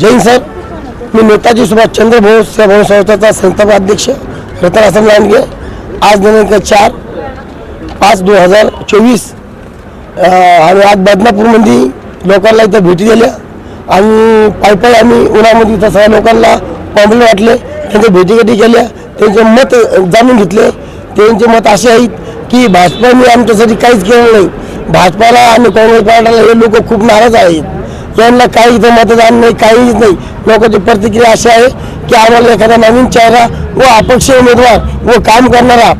Jain sir मी नेताजी सुभाषचंद्र बोस सेवा संस्थाचा संस्थापक अध्यक्ष रतन आसम लांडगे. आज दिनांक चार पाच दोन हजार चोवीस आम्ही आज बदनापूरमध्ये लोकांना इथं भेटी दिल्या. आणि पायी पायी आम्ही उन्हामध्ये इथं सगळ्या लोकांना कॉम्प्लेन वाटले. त्यांच्या भेटीगाठी केल्या. त्यांचे मत जाणून घेतले. त्यांचे मत असे आहेत की भाजपाने आमच्यासाठी काहीच केलं नाही. भाजपाला आणि काँग्रेस पार्टीला हे लोक खूप नाराज आहेत. यांना काही इथं मतदान नाही काहीच नाही. लोकांची प्रतिक्रिया अशी आहे की आम्हाला एखादा नवीन चेहरा व अपक्ष उमेदवार व काम करणारा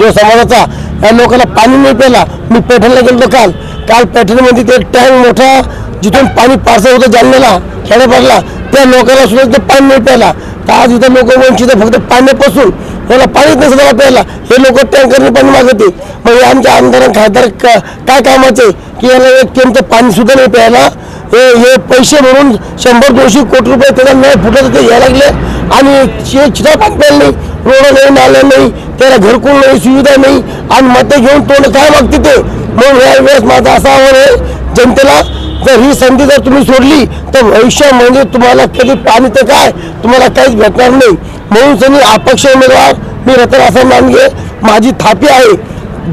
जो समाजाचा या लोकांना पाणी नाही प्यायला मी पैठणला गेलो काल. काल पैठणमध्ये ते टँक मोठा जिथून पाणी पार्सल होतं जालन्याला खेड्यापाडला त्या लोकांना सुद्धा पाणी नाही प्यायला. आज इथं लोक वंचित फक्त पाण्यापासून. याला पाणीच नसतं प्यायला हे लोक टँकरने पाणी मागते मग हे आमच्या आमदार खासदार काय काय आहे? की याला एक त्यांचं पाणी सुद्धा नाही प्यायला. हे हे पैसे भरून शंभर दोनशे कोटी रुपये त्याला न फुटत ते यायला लागले. आणि शे चिता पाणी प्यायला नाही. रोड नाही नाले नाही. त्याला घरकुल नाही सुविधा नाही. आणि मते घेऊन तोंड काय मागते ते? म्हणून या वेळेस माझा असा आव्हान आहे जनतेला जर ही संधी जर तुम्ही सोडली तर भविष्यामध्ये तुम्हाला कधी पाणी तर काय? तुम्हाला काहीच भेटणार नाही. म्हणून त्यांनी अपक्ष उमेदवार मी रतन मानगे माझी थापी आहे.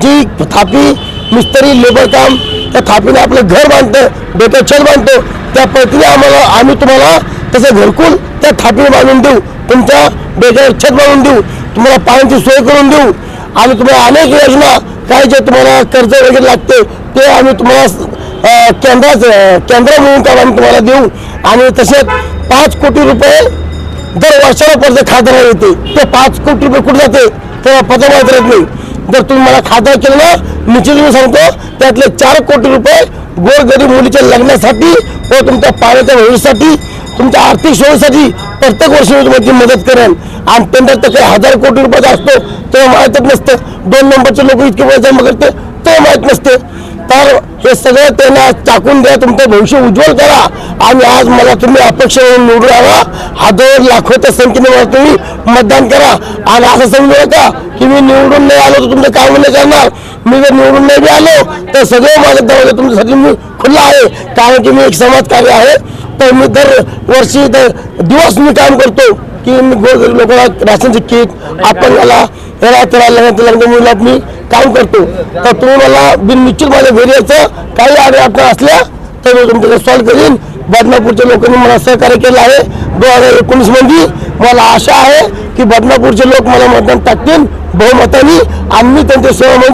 जी थापी मिस्त्री लेबर काम त्या थापीने आपलं घर बांधतं डोक्यात छत बांधतो त्या पद्धतीने आम्हाला आम्ही तुम्हाला तसं घरकुल त्या थापीने बांधून देऊ. तुमच्या डोक्यावर छत बांधून देऊ. तुम्हाला पाण्याची सोय करून देऊ. आम्ही तुम्हाला अनेक योजना काय जे तुम्हाला कर्ज वगैरे लागते ते आम्ही तुम्हाला केंद्राच केंद्र म्हणून काम आम्ही तुम्हाला देऊ. आणि तसेच पाच कोटी रुपये दर वर्षाला कर्ज खासदार येते. ते पाच कोटी रुपये कुठे जाते? तेव्हा पत्र माहिती राहत नाही. जर तुम्ही मला खासदार केलं ना निश्चित मी सांगतो त्यातले चार कोटी रुपये गोरगरीब मुलीच्या लग्नासाठी व तुमच्या पाण्याच्या भविष्यासाठी तुमच्या आर्थिक सोयीसाठी प्रत्येक वर्षी मी तुम्हाला मदत करेन. आणि त्यांना तर काही हजार कोटी रुपयाचा असतो तेव्हा माहीतच नसतं. दोन नंबरचे लोक इतके पैसे जमा करते ते माहीत नसते. तर हे सगळं त्यांना टाकून द्या तुमचं भविष्य उज्ज्वल करा. आणि आज मला तुम्ही अपेक्षा म्हणून निवडून आला हजार लाखोच्या संख्येने मला तुम्ही मतदान करा. आणि असं समजू नका की मी निवडून नाही आलो तर तुमचं काम नाही करणार. मी जर निवडून नाही बी आलो तर सगळं माझं दरवाजे तुमच्यासाठी मी खुल्ला आहे. कारण की मी एक समाजकार्य आहे. तर मी दर वर्षी दर दिवस मी काम करतो की मी गोरगरीब लोकांना राशनचे किट आपण याला त्याला लग्न लग्न मुलात मी काम करतो. तर तुम्ही मला बिन निश्चित माझ्या घरी यायचं काही अडचण अडचण असल्या तर मी तुमच्याकडे सॉल्व्ह करीन. बदनापूरच्या लोकांनी मला सहकार्य केलं आहे. दोन हजार एकोणीसमध्ये मला आशा आहे की बदनापूरचे लोक मला मतदान टाकतील बहुमतानी. आणि मी त्यांच्या सेवा